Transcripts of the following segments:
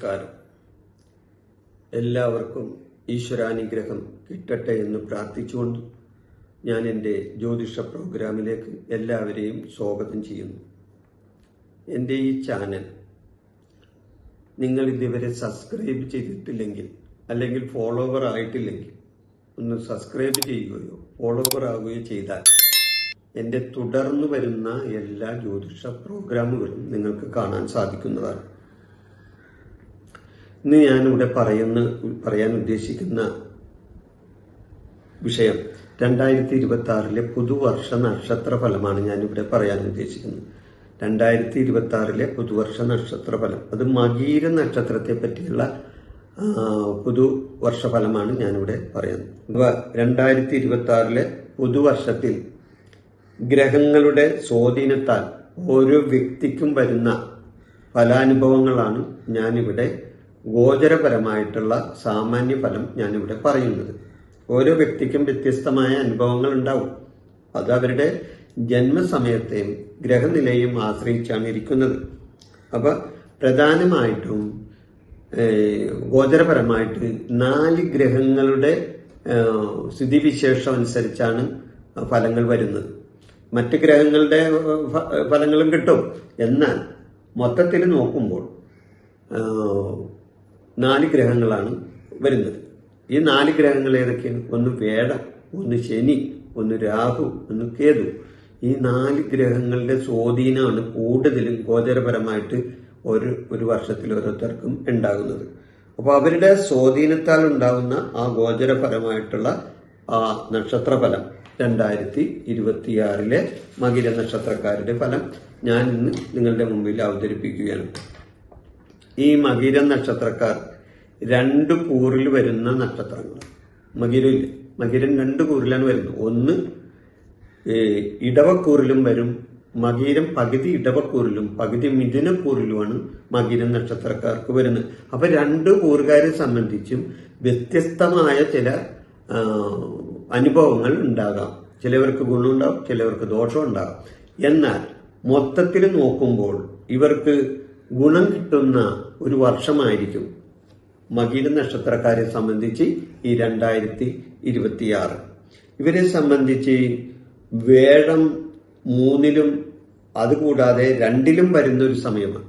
നമസ്കാരം. എല്ലാവർക്കും ഈശ്വരാനുഗ്രഹം കിട്ടട്ടെ എന്ന് പ്രാർത്ഥിച്ചുകൊണ്ട് ഞാൻ എന്റെ ജ്യോതിഷ പ്രോഗ്രാമിലേക്ക് എല്ലാവരെയും സ്വാഗതം ചെയ്യുന്നു. എന്റെ ഈ ചാനൽ നിങ്ങൾ ഇതുവരെ സബ്സ്ക്രൈബ് ചെയ്തിട്ടില്ലെങ്കിൽ അല്ലെങ്കിൽ ഫോളോവർ ആയിട്ടില്ലെങ്കിൽ ഒന്ന് സബ്സ്ക്രൈബ് ചെയ്യുകയോ ഫോളോവർ ആവുകയോ ചെയ്താൽ എന്റെ തുടർന്നു വരുന്ന എല്ലാ ജ്യോതിഷ പ്രോഗ്രാമുകളും നിങ്ങൾക്ക് കാണാൻ സാധിക്കുന്നതാണ്. ഇന്ന് ഞാനിവിടെ പറയുന്ന പറയാൻ ഉദ്ദേശിക്കുന്ന വിഷയം രണ്ടായിരത്തി ഇരുപത്തി ആറിലെ പുതുവർഷ നക്ഷത്ര ഫലമാണ് ഞാനിവിടെ പറയാൻ ഉദ്ദേശിക്കുന്നത്. രണ്ടായിരത്തി ഇരുപത്തി ആറിലെ പുതുവർഷ നക്ഷത്ര ഫലം അത് മകീര നക്ഷത്രത്തെ പറ്റിയുള്ള പുതുവർഷ ഫലമാണ് ഞാനിവിടെ പറയുന്നത്. രണ്ടായിരത്തി ഇരുപത്തി ആറിലെ പുതുവർഷത്തിൽ ഗ്രഹങ്ങളുടെ സ്വാധീനത്താൽ ഓരോ വ്യക്തിക്കും വരുന്ന ഫലാനുഭവങ്ങളാണ് ഞാനിവിടെ ഗോചരപരമായിട്ടുള്ള സാമാന്യ ഫലം ഞാനിവിടെ പറയുന്നത്. ഓരോ വ്യക്തിക്കും വ്യത്യസ്തമായ അനുഭവങ്ങൾ ഉണ്ടാവും. അത് അവരുടെ ജന്മസമയത്തെയും ഗ്രഹനിലയും ആശ്രയിച്ചാണ് ഇരിക്കുന്നത്. അപ്പോൾ പ്രധാനമായിട്ടും ഗോചരപരമായിട്ട് നാല് ഗ്രഹങ്ങളുടെ സ്ഥിതിവിശേഷം അനുസരിച്ചാണ് ഫലങ്ങൾ വരുന്നത്. മറ്റ് ഗ്രഹങ്ങളുടെ ഫലങ്ങളും കിട്ടും. എന്നാൽ മൊത്തത്തിൽ നോക്കുമ്പോൾ നാല് ഗ്രഹങ്ങളാണ് വരുന്നത്. ഈ നാല് ഗ്രഹങ്ങൾ ഏതൊക്കെയാണ്? ഒന്ന് വേട ഒന്ന് ശനി ഒന്ന് രാഹു ഒന്ന് കേതു. ഈ നാല് ഗ്രഹങ്ങളുടെ സ്വാധീനമാണ് കൂടുതലും ഗോചരപരമായിട്ട് ഒരു ഒരു വർഷത്തിൽ ഓരോരുത്തർക്കും ഉണ്ടാകുന്നത്. അപ്പോൾ അവരുടെ സ്വാധീനത്താൽ ഉണ്ടാകുന്ന ആ ഗോചരപരമായിട്ടുള്ള ആ നക്ഷത്രഫലം രണ്ടായിരത്തി ഇരുപത്തിയാറിലെ മകിര നക്ഷത്രക്കാരുടെ ഫലം ഞാൻ ഇന്ന് നിങ്ങളുടെ മുമ്പിൽ അവതരിപ്പിക്കുകയാണ്. ഈ മകിര നക്ഷത്രക്കാർ രണ്ട് കൂറിൽ വരുന്ന നക്ഷത്രങ്ങൾ. മകിരയില്ല മകിരൻ രണ്ട് കൂറിലാണ് വരുന്നത്. ഒന്ന് ഇടവക്കൂറിലും വരും. മകീരം പകുതി ഇടവക്കൂറിലും പകുതി മിഥുനക്കൂറിലുമാണ് മകീരം നക്ഷത്രക്കാർക്ക് വരുന്നത്. അപ്പൊ രണ്ട് കൂറുകാരെ സംബന്ധിച്ചും വ്യത്യസ്തമായ ചില അനുഭവങ്ങൾ ഉണ്ടാകാം. ചിലവർക്ക് ഗുണമുണ്ടാകും ചിലവർക്ക് ദോഷം ഉണ്ടാകാം എന്നാൽ മൊത്തത്തിൽ നോക്കുമ്പോൾ ഇവർക്ക് ഗുണം കിട്ടുന്ന ഒരു വർഷമായിരിക്കും മകീര നക്ഷത്രക്കാരെ സംബന്ധിച്ച് ഈ രണ്ടായിരത്തി ഇരുപത്തിയാറ്. ഇവരെ സംബന്ധിച്ച് വേഴം മൂന്നിലും അതുകൂടാതെ രണ്ടിലും വരുന്ന ഒരു സമയമാണ്.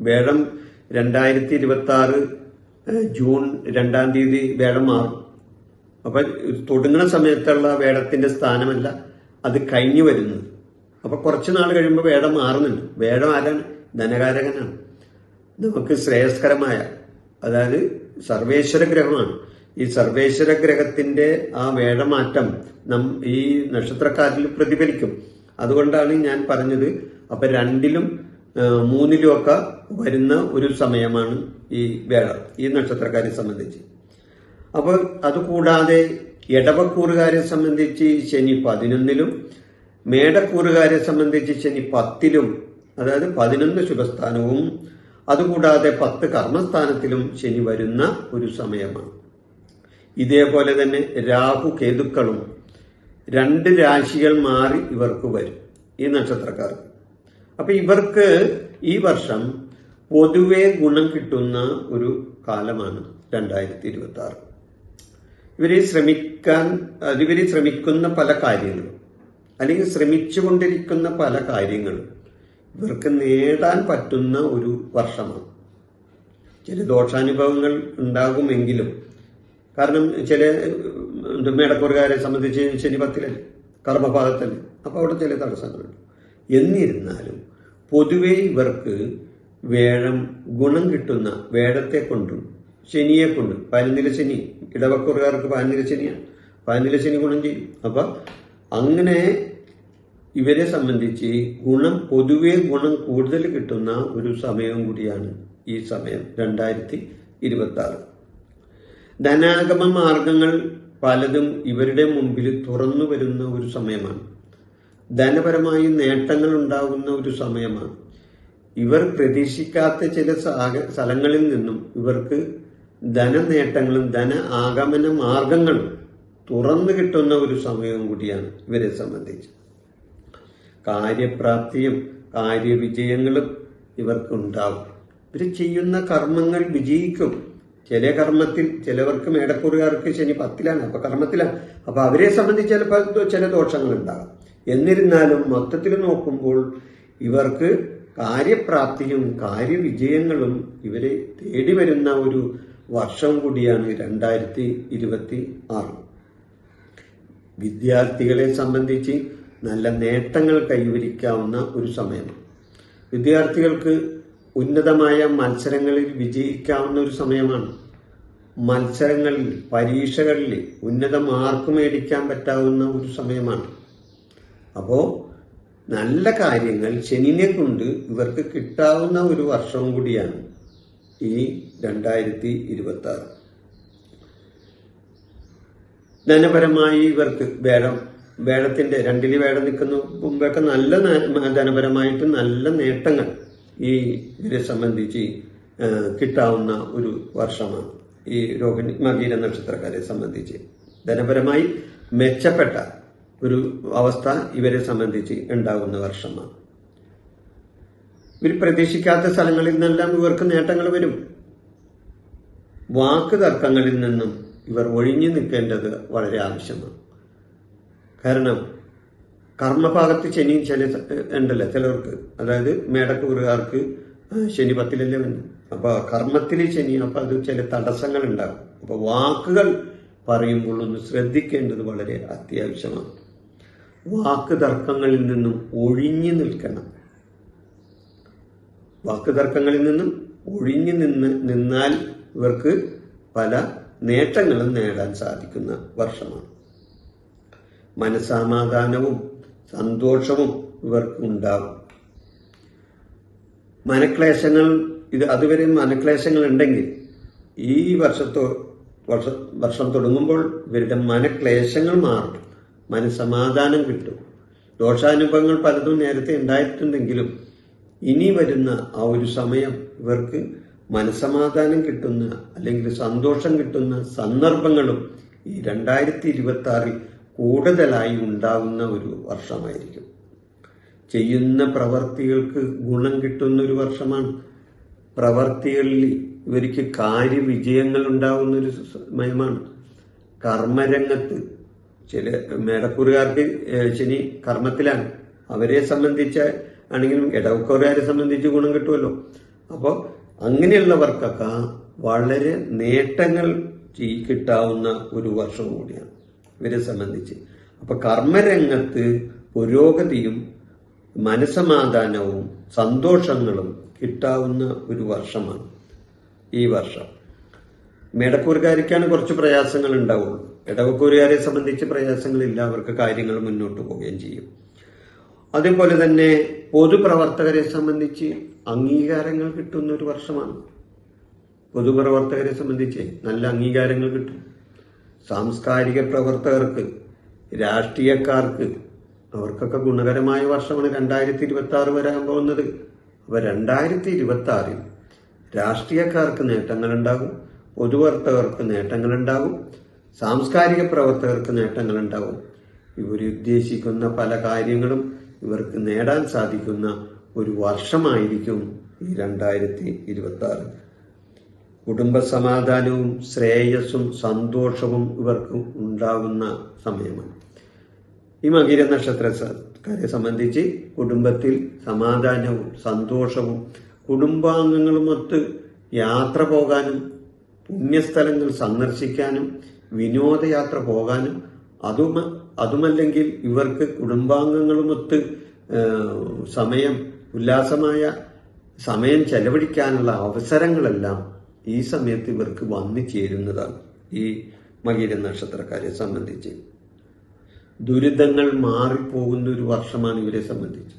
വേഴം രണ്ടായിരത്തി ഇരുപത്തി ആറ് ജൂൺ രണ്ടാം തീയതി വേഴം മാറും. അപ്പൊ തുടങ്ങുന്ന സമയത്തുള്ള വേടത്തിന്റെ സ്ഥാനമല്ല അത് കഴിഞ്ഞു വരുന്നത്. അപ്പൊ കുറച്ചു നാൾ കഴിയുമ്പോൾ വേടം മാറുന്നുണ്ട്. വേടം ആരാണ് ധനകാരകനാണ്. നമുക്ക് ശ്രേയസ്കരമായ അതായത് സർവേശ്വര ഗ്രഹമാണ് ഈ സർവേശ്വര ഗ്രഹത്തിന്റെ ആ വേഴമാറ്റം നം ഈ നക്ഷത്രക്കാരിൽ പ്രതിഫലിക്കും. അതുകൊണ്ടാണ് ഞാൻ പറഞ്ഞത് അപ്പൊ രണ്ടിലും മൂന്നിലുമൊക്കെ വരുന്ന ഒരു സമയമാണ് ഈ വേള ഈ നക്ഷത്രക്കാരെ സംബന്ധിച്ച്. അപ്പോൾ അതുകൂടാതെ ഇടവക്കൂറുകാരെ സംബന്ധിച്ച് ശനി പതിനൊന്നിലും മേടക്കൂറുകാരെ സംബന്ധിച്ച് ശനി പത്തിലും അതായത് പതിനൊന്ന് ശുഭസ്ഥാനവും അതുകൂടാതെ പത്ത് കർമ്മസ്ഥാനത്തിലും ശനി വരുന്ന ഒരു സമയമാണ്. ഇതേപോലെ തന്നെ രാഹു കേതുക്കളും രണ്ട് രാശികൾ മാറി ഇവർക്ക് വരും ഈ നക്ഷത്രക്കാർക്ക് അപ്പൊ ഇവർക്ക് ഈ വർഷം പൊതുവെ ഗുണം കിട്ടുന്ന ഒരു കാലമാണ് രണ്ടായിരത്തി ഇരുപത്തി ആറ് ഇവർ ശ്രമിക്കാൻ ഇവർ ശ്രമിക്കുന്ന പല കാര്യങ്ങളും അല്ലെങ്കിൽ ശ്രമിച്ചുകൊണ്ടിരിക്കുന്ന പല കാര്യങ്ങളും ഇവർക്ക് നേടാൻ പറ്റുന്ന ഒരു വർഷമാണ്. ചില ദോഷാനുഭവങ്ങൾ ഉണ്ടാകുമെങ്കിലും കാരണം ചില മേടക്കൂറുകാരെ സംബന്ധിച്ച് ശനി പത്തിലല്ലേ കർമ്മഭാഗത്തല്ലേ അപ്പോൾ അവിടെ ചില തടസ്സങ്ങളുണ്ട്. എന്നിരുന്നാലും പൊതുവെ ഇവർക്ക് വേഴം ഗുണം കിട്ടുന്ന വേഴത്തെ കൊണ്ടും ശനിയെ കൊണ്ടും പതിനൊന്നില ശനി ഇടവക്കൂറുകാർക്ക് പതിനൊന്നില ശനിയാണ് പതിനൊന്നില ശനി ഗുണം ചെയ്യും. അപ്പൊ അങ്ങനെ ഇവരെ സംബന്ധിച്ച് ഗുണം പൊതുവെ ഗുണം കൂടുതൽ കിട്ടുന്ന ഒരു സമയം കൂടിയാണ് ഈ സമയം രണ്ടായിരത്തി ഇരുപത്തി ആറ് ധനാഗമ മാർഗങ്ങൾ പലതും ഇവരുടെ മുമ്പിൽ തുറന്നു വരുന്ന ഒരു സമയമാണ്. ധനപരമായി നേട്ടങ്ങൾ ഉണ്ടാകുന്ന ഒരു സമയമാണ്. ഇവർ പ്രതീക്ഷിക്കാത്ത ചില സ്ഥലങ്ങളിൽ നിന്നും ഇവർക്ക് ധനനേട്ടങ്ങളും ധന ആഗമന മാർഗങ്ങളും തുറന്നു കിട്ടുന്ന ഒരു സമയവും കൂടിയാണ് ഇവരെ സംബന്ധിച്ച്. കാര്യപ്രാപ്തിയും കാര്യവിജയങ്ങളും ഇവർക്കുണ്ടാവും. ഇവർ ചെയ്യുന്ന കർമ്മങ്ങൾ വിജയിക്കും. ചില കർമ്മത്തിൽ ചിലവർക്ക് മേടക്കൂറുകാർക്ക് ശനി പത്തിലാണ് അപ്പൊ കർമ്മത്തിലാണ്. അപ്പൊ അവരെ സംബന്ധിച്ച് ചിലപ്പോൾ ചില ദോഷങ്ങൾ ഉണ്ടാകാം എന്നിരുന്നാലും മൊത്തത്തിൽ നോക്കുമ്പോൾ ഇവർക്ക് കാര്യപ്രാപ്തിയും കാര്യവിജയങ്ങളും ഇവരെ തേടി വരുന്ന ഒരു വർഷം കൂടിയാണ് രണ്ടായിരത്തി ഇരുപത്തി ആറ്. വിദ്യാർത്ഥികളെ സംബന്ധിച്ച് നല്ല നേട്ടങ്ങൾ കൈവരിക്കാവുന്ന ഒരു സമയമാണ്. വിദ്യാർത്ഥികൾക്ക് ഉന്നതമായ മത്സരങ്ങളിൽ വിജയിക്കാവുന്ന ഒരു സമയമാണ്. മത്സരങ്ങളിൽ പരീക്ഷകളിൽ ഉന്നത മാർക്ക് മേടിക്കാൻ പറ്റാവുന്ന ഒരു സമയമാണ്. അപ്പോൾ നല്ല കാര്യങ്ങൾ ശനിനെ കൊണ്ട് ഇവർക്ക് കിട്ടാവുന്ന ഒരു വർഷം കൂടിയാണ് ഈ രണ്ടായിരത്തി ഇരുപത്തി ആറ് ധനപരമായി ഇവർക്ക് വേടം വേടത്തിന്റെ രണ്ടിലി വേടം നിൽക്കുന്നു. മുമ്പൊക്കെ നല്ല ധനപരമായിട്ട് നല്ല നേട്ടങ്ങൾ ഈ ഇവരെ സംബന്ധിച്ച് കിട്ടാവുന്ന ഒരു വർഷമാണ്. ഈ രോഹിണി മകീര നക്ഷത്രക്കാരെ സംബന്ധിച്ച്. ധനപരമായി മെച്ചപ്പെട്ട ഒരു അവസ്ഥ ഇവരെ സംബന്ധിച്ച് ഉണ്ടാകുന്ന വർഷമാണ്. ഇവർ പ്രതീക്ഷിക്കാത്ത സ്ഥലങ്ങളിൽ നിന്നെല്ലാം ഇവർക്ക് നേട്ടങ്ങൾ വരും. വാക്ക് തർക്കങ്ങളിൽ നിന്നും ഇവർ ഒഴിഞ്ഞു നിൽക്കേണ്ടത് വളരെ ആവശ്യമാണ്. കാരണം കർമ്മഭാഗത്ത് ശനി ചില ഉണ്ടല്ലോ ചിലവർക്ക് അതായത് മേടക്കൂറുകാർക്ക് ശനി പത്തിലല്ലേ വന്നു അപ്പൊ കർമ്മത്തിൽ ശനി അപ്പോൾ അത് ചില തടസ്സങ്ങൾ ഉണ്ടാകും. അപ്പോൾ വാക്കുകൾ പറയുമ്പോൾ ഒന്ന് ശ്രദ്ധിക്കേണ്ടത് വളരെ അത്യാവശ്യമാണ്. വാക്ക് തർക്കങ്ങളിൽ നിന്നും ഒഴിഞ്ഞു നിൽക്കണം. വാക്ക് തർക്കങ്ങളിൽ നിന്നും ഒഴിഞ്ഞു നിന്ന് നിന്നാൽ ഇവർക്ക് പല നേട്ടങ്ങളും നേടാൻ സാധിക്കുന്ന വർഷമാണ്. മനസമാധാനവും സന്തോഷവും ഇവർക്കുണ്ടാകും. മനക്ലേശങ്ങൾ ഇത് അതുവരെ മനക്ലേശങ്ങൾ ഉണ്ടെങ്കിൽ ഈ വർഷത്തോ വർഷ വർഷം തുടങ്ങുമ്പോൾ ഇവരുടെ മനക്ലേശങ്ങൾ മാറും. മനസമാധാനം കിട്ടും. ദോഷാനുഭവങ്ങൾ പലതും നേരത്തെ ഉണ്ടായിട്ടുണ്ടെങ്കിലും ഇനി വരുന്ന ആ ഒരു സമയം ഇവർക്ക് മനസമാധാനം കിട്ടുന്ന അല്ലെങ്കിൽ സന്തോഷം കിട്ടുന്ന സന്ദർഭങ്ങളും ഈ രണ്ടായിരത്തി ഇരുപത്തി ആറിൽ കൂടുതലായി ഉണ്ടാകുന്ന ഒരു വർഷമായിരിക്കും. ചെയ്യുന്ന പ്രവർത്തികൾക്ക് ഗുണം കിട്ടുന്ന ഒരു വർഷമാണ്. പ്രവർത്തികളിൽ ഇവർക്ക് കാര്യവിജയങ്ങൾ ഉണ്ടാകുന്ന ഒരു സമയമാണ്. കർമ്മരംഗത്ത് ചില മേടക്കൂറുകാർക്ക് ശനി കർമ്മത്തിലാണ്. അവരെ സംബന്ധിച്ച ആണെങ്കിലും ഇടവക്കൂറുകാരെ സംബന്ധിച്ച് ഗുണം കിട്ടുമല്ലോ. അപ്പോൾ അങ്ങനെയുള്ളവർക്കൊക്കെ വളരെ നേട്ടങ്ങൾ കിട്ടാവുന്ന ഒരു വർഷം കൂടിയാണ്. ഇവരെ സംബന്ധിച്ച്. അപ്പൊ കർമ്മരംഗത്ത് പുരോഗതിയും മനസമാധാനവും സന്തോഷങ്ങളും കിട്ടാവുന്ന ഒരു വർഷമാണ് ഈ വർഷം. മേടക്കൂറുകാരിക്കാണ് കുറച്ച് പ്രയാസങ്ങൾ ഉണ്ടാവുള്ളൂ. ഇടവക്കൂറുകാരെ സംബന്ധിച്ച് പ്രയാസങ്ങളില്ല അവർക്ക് കാര്യങ്ങൾ മുന്നോട്ട് പോവുകയും ചെയ്യും. അതേപോലെ തന്നെ പൊതുപ്രവർത്തകരെ സംബന്ധിച്ച് അംഗീകാരങ്ങൾ കിട്ടുന്ന ഒരു വർഷമാണ്. പൊതുപ്രവർത്തകരെ സംബന്ധിച്ച് നല്ല അംഗീകാരങ്ങൾ കിട്ടും. സാംസ്കാരിക പ്രവർത്തകർക്ക് രാഷ്ട്രീയക്കാർക്ക് അവർക്കൊക്കെ ഗുണകരമായ വർഷമാണ് രണ്ടായിരത്തി ഇരുപത്തി ആറ് വരാൻ പോകുന്നത് അപ്പൊ രണ്ടായിരത്തി ഇരുപത്തി ആറിൽ രാഷ്ട്രീയക്കാർക്ക് നേട്ടങ്ങളുണ്ടാകും പൊതുവർത്തകർക്ക് നേട്ടങ്ങളുണ്ടാകും സാംസ്കാരിക പ്രവർത്തകർക്ക് നേട്ടങ്ങളുണ്ടാകും. ഇവർ ഉദ്ദേശിക്കുന്ന പല കാര്യങ്ങളും ഇവർക്ക് നേടാൻ സാധിക്കുന്ന ഒരു വർഷമായിരിക്കും ഈ രണ്ടായിരത്തി ഇരുപത്തി ആറ് കുടുംബസമാധാനവും ശ്രേയസ്സും സന്തോഷവും ഇവർക്ക് ഉണ്ടാകുന്ന സമയമാണ്. ഈ മകീര നക്ഷത്രക്കാരെ സംബന്ധിച്ച് കുടുംബത്തിൽ സമാധാനവും സന്തോഷവും കുടുംബാംഗങ്ങളുമൊത്ത് യാത്ര പോകാനും പുണ്യസ്ഥലങ്ങൾ സന്ദർശിക്കാനും വിനോദയാത്ര പോകാനും അതും അതുമല്ലെങ്കിൽ ഇവർക്ക് കുടുംബാംഗങ്ങളുമൊത്ത് സമയം ഉല്ലാസമായ സമയം ചെലവഴിക്കാനുള്ള അവസരങ്ങളെല്ലാം ഈ സമയത്ത് ഇവർക്ക് വന്നു ചേരുന്നതാണ് ഈ മകീര നക്ഷത്രക്കാരെ സംബന്ധിച്ച്. ദുരിതങ്ങൾ മാറിപ്പോകുന്ന ഒരു വർഷമാണ് ഇവരെ സംബന്ധിച്ച്.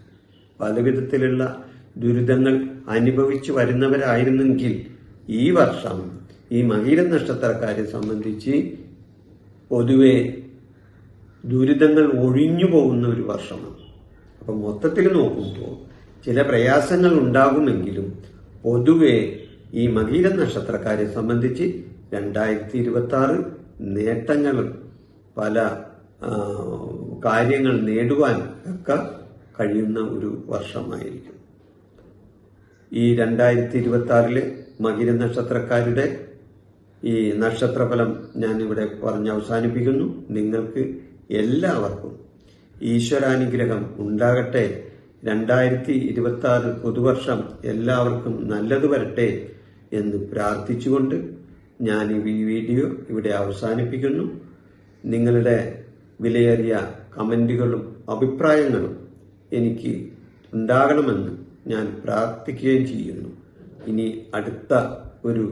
പലവിധത്തിലുള്ള ദുരിതങ്ങൾ അനുഭവിച്ചു വരുന്നവരായിരുന്നെങ്കിൽ ഈ വർഷം ഈ മകീര നക്ഷത്രക്കാരെ സംബന്ധിച്ച് പൊതുവെ ദുരിതങ്ങൾ ഒഴിഞ്ഞു പോകുന്ന ഒരു വർഷമാണ്. അപ്പം മൊത്തത്തിൽ നോക്കുമ്പോൾ ചില പ്രയാസങ്ങൾ ഉണ്ടാകുമെങ്കിലും പൊതുവെ ഈ മകീര നക്ഷത്രക്കാരെ സംബന്ധിച്ച് രണ്ടായിരത്തി ഇരുപത്തി ആറ് നേട്ടങ്ങൾ പല കാര്യങ്ങൾ നേടുവാൻ ഒക്കെ കഴിയുന്ന ഒരു വർഷമായിരിക്കും. ഈ രണ്ടായിരത്തി ഇരുപത്തി ആറിൽ മകിര നക്ഷത്രക്കാരുടെ ഈ നക്ഷത്രഫലം ഞാൻ ഇവിടെ പറഞ്ഞ് അവസാനിപ്പിക്കുന്നു. നിങ്ങൾക്ക് എല്ലാവർക്കും ഈശ്വരാനുഗ്രഹം ഉണ്ടാകട്ടെ. രണ്ടായിരത്തി ഇരുപത്തി ആറ് പുതുവർഷം എല്ലാവർക്കും നല്ലത് വരട്ടെ. എന്ന് പ്രാർത്ഥിച്ചുകൊണ്ട് ഞാൻ ഈ വീഡിയോ ഇവിടെ അവസാനിപ്പിക്കുന്നു. നിങ്ങളുടെ വിലയേറിയ കമന്റുകളും അഭിപ്രായങ്ങളും എനിക്ക് ഉണ്ടാകണമെന്ന് ഞാൻ പ്രാർത്ഥിക്കുകയും ചെയ്യുന്നു. ഇനി അടുത്ത ഒരു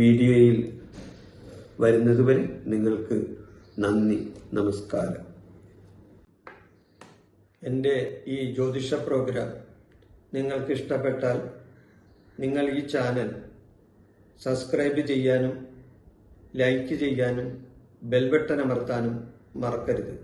വീഡിയോയിൽ വരുന്നതുവരെ നിങ്ങൾക്ക് നന്ദി നമസ്കാരം. എന്റെ ഈ ജ്യോതിഷ പ്രോഗ്രാം നിങ്ങൾക്ക് ഇഷ്ടപ്പെട്ടാൽ നിങ്ങൾ ഈ ചാനൽ സബ്സ്ക്രൈബ് ചെയ്യാനും ലൈക്ക് ചെയ്യാനും ബെൽബട്ടൺ അമർത്താനും മറക്കരുത്.